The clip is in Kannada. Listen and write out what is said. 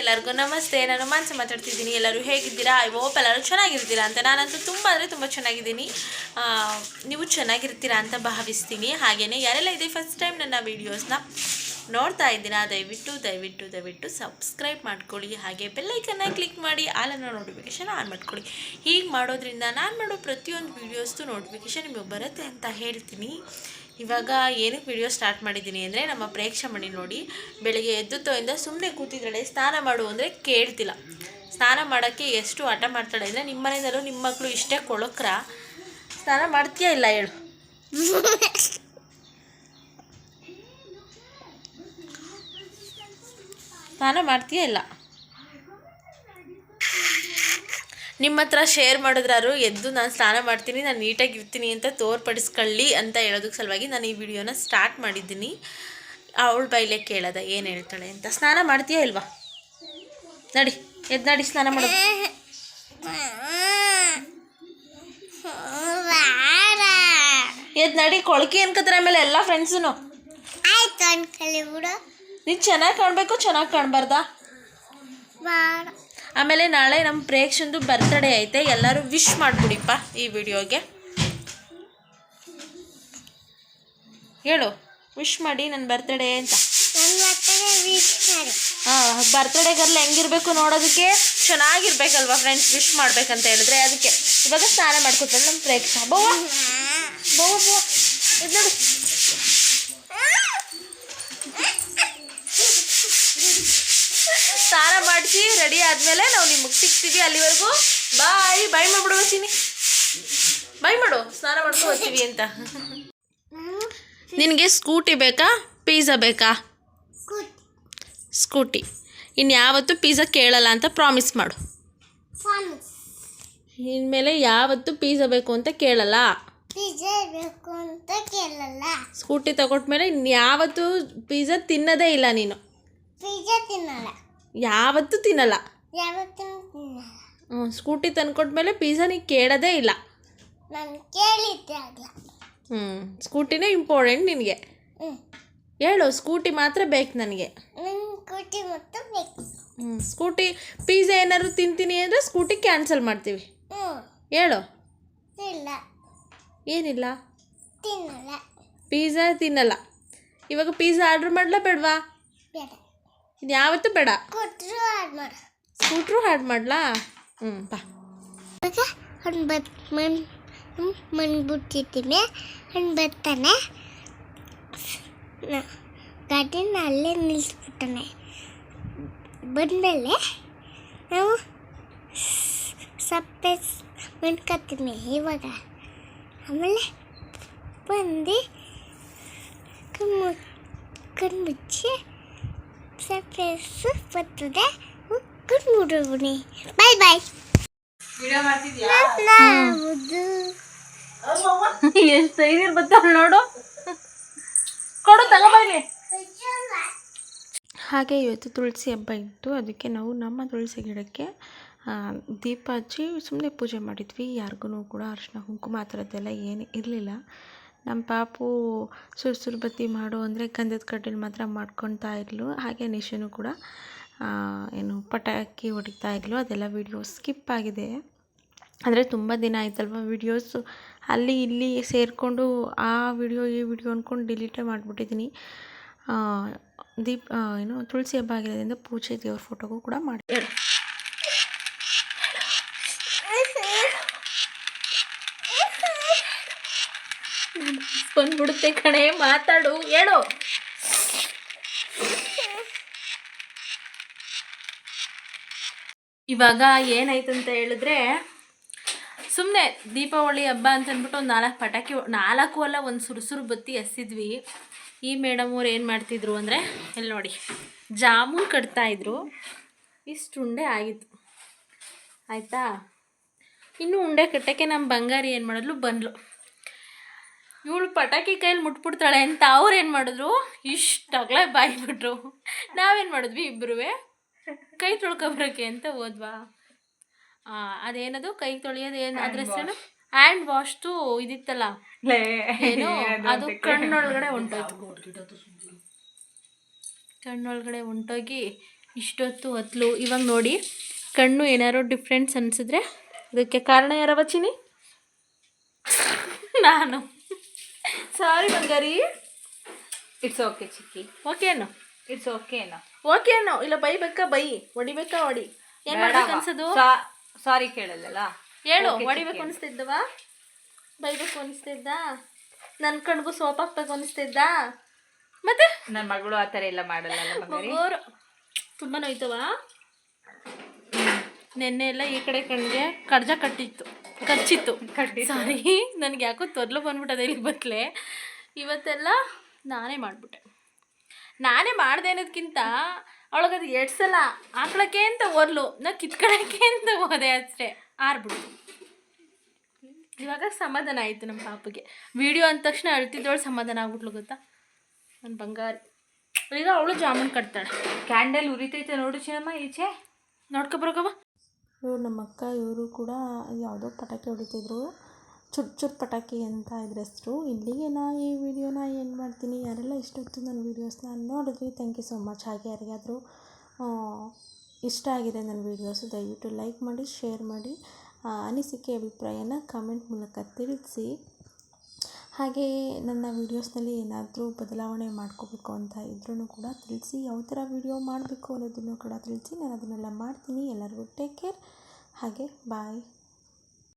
ಎಲ್ಲರಿಗೂ ನಮಸ್ತೆ, ನಾನು ಮಾನ್ಸ ಮಾತಾಡ್ತಿದ್ದೀನಿ. ಎಲ್ಲರೂ ಹೇಗಿದ್ದೀರಾ? ಐ ಹೋಪ್ ಎಲ್ಲರೂ ಚೆನ್ನಾಗಿರ್ತೀರಾ ಅಂತ. ನಾನಂತೂ ತುಂಬ ಅಂದರೆ ತುಂಬ ಚೆನ್ನಾಗಿದ್ದೀನಿ. ನೀವು ಚೆನ್ನಾಗಿರ್ತೀರಾ ಅಂತ ಭಾವಿಸ್ತೀನಿ. ಹಾಗೆಯೇ ಯಾರೆಲ್ಲ ಇದೆ ಫಸ್ಟ್ ಟೈಮ್ ನನ್ನ ವೀಡಿಯೋಸ್ನ ನೋಡ್ತಾ ಇದ್ದೀರಾ, ದಯವಿಟ್ಟು ದಯವಿಟ್ಟು ದಯವಿಟ್ಟು ಸಬ್ಸ್ಕ್ರೈಬ್ ಮಾಡ್ಕೊಳ್ಳಿ. ಹಾಗೆ ಬೆಲ್ಲೈಕನ್ನ ಕ್ಲಿಕ್ ಮಾಡಿ ಆಲನ್ನು ನೋಟಿಫಿಕೇಷನ್ ಆನ್ ಮಾಡ್ಕೊಳ್ಳಿ. ಹೀಗೆ ಮಾಡೋದ್ರಿಂದ ನಾನು ಮಾಡೋ ಪ್ರತಿಯೊಂದು ವೀಡಿಯೋಸ್ದು ನೋಟಿಫಿಕೇಷನ್ ನಿಮಗೆ ಬರುತ್ತೆ ಅಂತ ಹೇಳ್ತೀನಿ. ಇವಾಗ ಏನಕ್ಕೆ ವಿಡಿಯೋ ಸ್ಟಾರ್ಟ್ ಮಾಡಿದ್ದೀನಿ ಅಂದರೆ ನಮ್ಮ ಪ್ರೇಕ್ಷಮಣಿ ನೋಡಿ, ಬೆಳಗ್ಗೆ ಎದ್ದುತ್ತೋಯಿಂದ ಸುಮ್ಮನೆ ಕೂತಿದ್ದಾಳೆ ಸ್ನಾನ ಮಾಡು ಅಂದರೆ ಕೇಳ್ತಿಲ್ಲ. ಸ್ನಾನ ಮಾಡೋಕ್ಕೆ ಎಷ್ಟು ಹಠ ಮಾಡ್ತಾಳೆ ಅಂದರೆ ನಿಮ್ಮ ಮನೆಯಲ್ಲೂ ನಿಮ್ಮ ಮಕ್ಕಳು ಇಷ್ಟೇ ಕೊಳಕ್ರ. ಸ್ನಾನ ಮಾಡ್ತೀಯಾ ಇಲ್ಲ ಹೇಳು. ಸ್ನಾನ ಮಾಡ್ತೀಯಾ ಇಲ್ಲ? ನಿಮ್ಮ ಹತ್ರ ಶೇರ್ ಮಾಡಿದ್ರಾರು ಎದ್ದು ನಾನು ಸ್ನಾನ ಮಾಡ್ತೀನಿ ನಾನು ನೀಟಾಗಿ ಇರ್ತೀನಿ ಅಂತ ತೋರ್ಪಡಿಸ್ಕೊಳ್ಳಿ ಅಂತ ಹೇಳೋದಕ್ಕೆ ಸಲುವಾಗಿ ನಾನು ಈ ವಿಡಿಯೋನ ಸ್ಟಾರ್ಟ್ ಮಾಡಿದ್ದೀನಿ. ಅವಳು ಬೈಲೆ ಕೇಳದ ಏನು ಹೇಳ್ತಾಳೆ ಅಂತ. ಸ್ನಾನ ಮಾಡ್ತೀಯಾ ಇಲ್ವಾ? ನಡಿ ಎದ್ದು ನಡಿ ಸ್ನಾನ ಮಾಡೋದು ಎದ್ದು ನಡಿ ಕೊಳಕಿ ಅನ್ಕೋತಾರೆ ಆಮೇಲೆ ಎಲ್ಲ ಫ್ರೆಂಡ್ಸೂ ನೀನು ಚೆನ್ನಾಗಿ ಕಾಣಬೇಕು ಚೆನ್ನಾಗಿ ಕಾಣಬಾರ್ದಾ? ಆಮೇಲೆ ನಾಳೆ ನಮ್ಮ ಪ್ರೇಕ್ಷಂದು ಬರ್ತ್ಡೇ ಐತೆ. ಎಲ್ಲರೂ ವಿಶ್ ಮಾಡಿಬಿಡಿಪ್ಪ ಈ ವಿಡಿಯೋಗೆ. ಹೇಳು ವಿಶ್ ಮಾಡಿ ನನ್ನ ಬರ್ತ್ಡೇ ಅಂತ. ಹಾಂ ಬರ್ತ್ಡೇ ಗರ್ಲ್ ಹೆಂಗಿರ್ಬೇಕು ನೋಡೋದಕ್ಕೆ ಚೆನ್ನಾಗಿರ್ಬೇಕಲ್ವ ಫ್ರೆಂಡ್ಸ್ ವಿಶ್ ಮಾಡ್ಬೇಕಂತ ಹೇಳಿದ್ರೆ ಅದಕ್ಕೆ. ಇವಾಗ ಸ್ನಾನ ಮಾಡ್ಕೊತಾರೆ ನಮ್ಮ ಪ್ರೇಕ್ಷ. ಬೋ ಬೋವ ಬೋವ ಇದ್ ನೋಡು ಸ್ನಾನ ಮಾಡಿಸಿ ರೆಡಿ ಆದಮೇಲೆ ನಾವು ನಿಮಗೆ ಸಿಗ್ತೀವಿ ಅಲ್ಲಿವರೆಗೂ. ಬಾಯ್ ಬಾಯ್ ಮಾಡ್ಬಿಡು ಬರ್ತೀನಿ ಬಾಯ್ ಮಾಡು. ಸ್ನಾನ ಮಾಡ್ಕೊಂಡು ಬರ್ತೀವಿ ಅಂತ. ನಿನಗೆ ಸ್ಕೂಟಿ ಬೇಕಾ? ಪಿಜ್ಜಾ ಬೇಕಾ? ಸ್ಕೂಟಿ. ಇನ್ನು ಯಾವತ್ತೂ ಪಿಜ್ಜಾ ಕೇಳಲ್ಲ ಅಂತ ಪ್ರಾಮಿಸ್ ಮಾಡು. ಇನ್ಮೇಲೆ ಯಾವತ್ತೂ ಪಿಜ್ಜಾ ಬೇಕು ಅಂತ ಕೇಳಲ್ಲ. ಪಿಜ್ಜಾ ಬೇಕು ಅಂತ ಕೇಳಲ್ಲ. ಸ್ಕೂಟಿ ತಗೊಟ್ಮೇಲೆ ಇನ್ಯಾವತ್ತೂ ಪಿಜ್ಜಾ ತಿನ್ನೋದೇ ಇಲ್ಲ ನೀನು. ಪಿಜ್ಜಾ ತಿನ್ನಲ್ಲ. ಯಾವತ್ತೂ ತಿನ್ನಲ್ಲ. ಯಾವತ್ತೂ ತಿನ್ನಲ್ಲ. ಹ್ಞೂ ಸ್ಕೂಟಿ ತಂದ್ಕೊಟ್ಮೇಲೆ ಪಿಜ್ಜಾ ನೀ ಕೇಳೋದೇ ಇಲ್ಲ. ನಾನು ಕೇಳಿದ್ದೆ ಹ್ಞೂ ಸ್ಕೂಟಿನೇ ಇಂಪಾರ್ಟೆಂಟ್ ನಿನಗೆ. ಹ್ಞೂ ಹೇಳು ಸ್ಕೂಟಿ ಮಾತ್ರ ಬೇಕು ನನಗೆ. ನನ್ನ ಕೂಟಿ ಮತ್ತು ಬೇಕು. ಹ್ಞೂ ಸ್ಕೂಟಿ ಪಿಜ್ಜಾ ಏನಾದ್ರು ತಿಂತೀನಿ ಅಂದರೆ ಸ್ಕೂಟಿ ಕ್ಯಾನ್ಸಲ್ ಮಾಡ್ತೀವಿ. ಹ್ಞೂ ಹೇಳು. ಇಲ್ಲ. ಏನಿಲ್ಲ? ತಿನ್ನಲ್ಲ. ಪಿಜ್ಜಾ ತಿನ್ನಲ್ಲ. ಇವಾಗ ಪಿಜ್ಜಾ ಆರ್ಡ್ರ್ ಮಾಡಲಾ ಬೇಡವಾ? ಬೇಡ. ಇದು ಯಾವತ್ತೂ ಬೇಡ. ಕೊಟ್ಟರು ಆಡ್ ಮಾಡು. ಸ್ಕೂಟ್ರು ಹಾಡ್ ಮಾಡ್ಲಾ? ಹ್ಞೂ ಬಾ. ಅವ್ನು ಬತ್ ಮನ್ ಮನ್ ಬಿಟ್ಟಿದ್ದೀನಿ. ಅವ್ನು ಬರ್ತಾನೆ ಗಾಡಿನ ಅಲ್ಲೇ ನಿಲ್ಲಿಸ್ಬಿಟ್ಟಾನೆ ಬಂದಮೇಲೆ ನಾವು ಸಪ್ಪೆ ಮಣ್ಕೊತೀನಿ ಇವಾಗ. ಆಮೇಲೆ ಬಂದು ಕಣ್ಣು ಕಣ್ಣು ಮುಚ್ಚಿ ಸಪ್ಪೆ ಬರ್ತದೆ ಗುಡ್ ಬಾಯ್ ಬಾಯ್ ಎಷ್ಟು ನೋಡು. ಕೊಡು ಹಾಗೆ ಇವತ್ತು ತುಳಸಿ ಹಬ್ಬ ಇತ್ತು. ಅದಕ್ಕೆ ನಾವು ನಮ್ಮ ತುಳಸಿ ಗಿಡಕ್ಕೆ ದೀಪ ಹಚ್ಚಿ ಸುಮ್ಮನೆ ಪೂಜೆ ಮಾಡಿದ್ವಿ. ಯಾರಿಗೂ ಕೂಡ ಅರಿಶಿನ ಕುಂಕುಮ ಆ ಥರದ್ದೆಲ್ಲ ಏನು ಇರಲಿಲ್ಲ. ನಮ್ಮ ಪಾಪು ಸುರ್ಸುರು ಬತ್ತಿ ಮಾಡು ಅಂದರೆ ಗಂಧದ ಕಡ್ಡಿಲಿ ಮಾತ್ರ ಮಾಡ್ಕೊತಾ ಇದ್ಲು. ಹಾಗೆ ನಿಶನು ಕೂಡ ಏನು ಪಟಾಕಿ ಹೊಡಿತಾ ಇದ್ಲು. ಅದೆಲ್ಲ ವಿಡಿಯೋ ಸ್ಕಿಪ್ ಆಗಿದೆ. ಅಂದರೆ ತುಂಬ ದಿನ ಆಯ್ತಲ್ವ ವೀಡಿಯೋಸು ಅಲ್ಲಿ ಇಲ್ಲಿ ಸೇರಿಕೊಂಡು ಆ ವಿಡಿಯೋ ಈ ವಿಡಿಯೋ ಅಂದ್ಕೊಂಡು ಡಿಲೀಟೇ ಮಾಡಿಬಿಟ್ಟಿದ್ದೀನಿ. ದೀಪ್ ಏನು ತುಳಸಿ ಹಬ್ಬ ಆಗಿರೋದ್ರಿಂದ ಪೂಜೆ ದೇವ್ರ ಫೋಟೋಗೂ ಕೂಡ ಮಾಡಿ ಬಂದ್ಬಿಡುತ್ತೆ ಕಣೆ, ಮಾತಾಡು, ಹೇಳು. ಇವಾಗ ಏನಾಯ್ತು ಅಂತ ಹೇಳಿದ್ರೆ ಸುಮ್ಮನೆ ದೀಪಾವಳಿ ಹಬ್ಬ ಅಂತ ಅಂದ್ಬಿಟ್ಟು ಒಂದು ನಾಲ್ಕು ಪಟಾಕಿ, ನಾಲ್ಕು ಅಲ್ಲ, ಒಂದು ಸುರುಸುರು ಬತ್ತಿ ಎಸ್ಸಿದ್ವಿ ಈ ಮೇಡಮ್ ಅವ್ರು ಏನು ಮಾಡ್ತಿದ್ರು ಅಂದರೆ ಇಲ್ಲಿ ನೋಡಿ, ಜಾಮೂನ್ ಕಟ್ತಾಯಿದ್ರು ಇಷ್ಟು ಉಂಡೆ ಆಗಿತ್ತು. ಆಯಿತಾ? ಇನ್ನು ಉಂಡೆ ಕಟ್ಟೋಕ್ಕೆ ನಮ್ಮ ಬಂಗಾರಿ ಏನು ಮಾಡಿದ್ಲು? ಬಂದ್ಲು. ಇವಳು ಪಟಾಕಿ ಕೈಯಲ್ಲಿ ಮುಟ್ಬಿಡ್ತಾಳೆ ಅಂತ ಅವ್ರು ಏನು ಮಾಡಿದ್ರು? ಇಷ್ಟಾಗಲೇ ಬಾಯ್ಬಿಟ್ರು. ನಾವೇನು ಮಾಡಿದ್ವಿ? ಇಬ್ಬರೂ ಕೈ ತೊಳ್ಕೊಬರೋಕ್ಕೆ ಅಂತ ಹೋದ್ವಾ? ಆ, ಅದೇನದು? ಕೈ ತೊಳೆಯೋದು ಏನು ಅದ್ರ ಹೆಸರು ಹ್ಯಾಂಡ್ ವಾಶ್ದು ಇದಿತ್ತಲ್ಲ? ಏನು ಅದು ಕಣ್ಣೊಳಗಡೆ ಹೊಂಟೋಯ್ತು ಕಣ್ಣೊಳಗಡೆ ಹೊಂಟೋಗಿ ಇಷ್ಟೊತ್ತು ಹೊತ್ಲು. ಇವಾಗ ನೋಡಿ ಕಣ್ಣು ಏನಾರು ಡಿಫ್ರೆನ್ಸ್ ಅನಿಸಿದ್ರೆ ಇದಕ್ಕೆ ಕಾರಣ ಯಾರವ ಚಿನಿ ನಾನು. ಸಾರಿ ಬಂಗಾರಿ. ಇಟ್ಸ್ ಓಕೆ ಚಿಕ್ಕಿ. ಓಕೆನೋ ಇಟ್ಸ್ ಓಕೆನಾ ಓಕೆನೋ ಇಲ್ಲ ಬೈಬೇಕಾ ಬೈ. ಹೊಡಿಬೇಕಾ? ಹೊಡಿ. ಏನು ಮಾಡ್ಬೇಕು ಅನ್ಸೋದು? ಸಾರಿ ಕೇಳಲ್ಲ ಹೇಳು ಹೊಡಿಬೇಕು ಅನಿಸ್ತಿದ್ದವಾ ಬೈಬೇಕು ಅನಿಸ್ತಿದ್ದ ನನ್ನ ಕಣ್ಗೂ ಸೋಪ್ ಹಾಕ್ಬೇಕು ಅನಿಸ್ತಿದ್ದ ಮತ್ತೆ? ನನ್ನ ಮಗಳು ಆ ಥರ ಎಲ್ಲ ಮಾಡಲ್ಲ ತುಂಬ ನೋಯ್ತವ? ನೆನ್ನೆ ಎಲ್ಲ ಈ ಕಡೆ ಕಣ್ಗೆ ಕಡ್ಜ ಕಟ್ಟಿತ್ತು ಕಚ್ಚಿತ್ತು. ಸಾರಿ ನನಗೆ ಯಾಕೋ ತೊದಲು ಬಂದ್ಬಿಟ್ಟದೆ ಇಲ್ಲಿ ಬತ್ಲೆ ಇವತ್ತೆಲ್ಲ ನಾನೇ ಮಾಡಿಬಿಟ್ಟೆ. ನಾನೇ ಮಾಡಿದೆ ಅನ್ನೋದಕ್ಕಿಂತ ಅದು ಎರಡು ಸಲ ಹಾಕ್ಳಕ್ಕೆ ಅಂತ ಓರ್ಲು ನಾ ಕಿತ್ಕೊಳಕ್ಕೆ ಅಂತ ಹೋದೆ ಅಷ್ಟೇ. ಆರ್ಬಿಡ್ತು. ಇವಾಗ ಸಮಾಧಾನ ಆಯಿತು ನಮ್ಮ ಪಾಪಿಗೆ. ವಿಡಿಯೋ ಅಂದ ತಕ್ಷಣ ಅಳ್ತಿದ್ದವಳು ಸಮಾಧಾನ ಆಗ್ಬಿಟ್ಲು ಗೊತ್ತಾ? ನನ್ನ ಬಂಗಾರಿ. ಈಗ ಅವಳು ಜಾಮೂನ್ ಕಟ್ತಾಳೆ. ಕ್ಯಾಂಡಲ್ ಉರಿತೈತೆ ನೋಡು ಚಿನ್ನಮ್ಮ ಈಚೆ. ನೋಡ್ಕೊಬರೋಕವ ಇವ್ರು ನಮ್ಮ ಅಕ್ಕ ಇವರು ಕೂಡ ಯಾವುದೋ ಪಟಾಕಿ ಹೊಡಿತಿದ್ರು. ಚುಟ್ ಚುಟ್ ಪಟಾಕಿ ಅಂತ ಇದ್ರ ಹೆಸರು ಇಲ್ಲಿಗೆ ನಾ ಈ ವಿಡಿಯೋನ ಏನು ಮಾಡ್ತೀನಿ. ಯಾರೆಲ್ಲ ಇಷ್ಟ ಇಷ್ಟೊತ್ತು ನನ್ನ ವೀಡಿಯೋಸ್ನ ನೋಡಿದ್ವಿ ಥ್ಯಾಂಕ್ ಯು ಸೊ ಮಚ್ ಹಾಗೆ ಯಾರಿಗಾದರೂ ಇಷ್ಟ ಆಗಿದೆ ನನ್ನ ವೀಡಿಯೋಸ್ ದಯವಿಟ್ಟು ಲೈಕ್ ಮಾಡಿ ಶೇರ್ ಮಾಡಿ. ಅನಿಸಿಕೆ, ಅಭಿಪ್ರಾಯನ ಕಮೆಂಟ್ ಮೂಲಕ ತಿಳಿಸಿ. ಹಾಗೆ ನನ್ನ ವೀಡಿಯೋಸ್ನಲ್ಲಿ ಏನಾದರೂ ಬದಲಾವಣೆ ಮಾಡ್ಕೋಬೇಕು ಅಂತ ಇದ್ರೂ ಕೂಡ ತಿಳಿಸಿ, ಯಾವ ಥರ ವೀಡಿಯೋ ಮಾಡಬೇಕು ಅನ್ನೋದನ್ನು ಕೂಡ ತಿಳಿಸಿ, ನಾನು ಅದನ್ನೆಲ್ಲ ಮಾಡ್ತೀನಿ. ಎಲ್ಲರಿಗೂ ಟೇಕ್ ಕೇರ್. ಹಾಗೆ, ಬಾಯ್.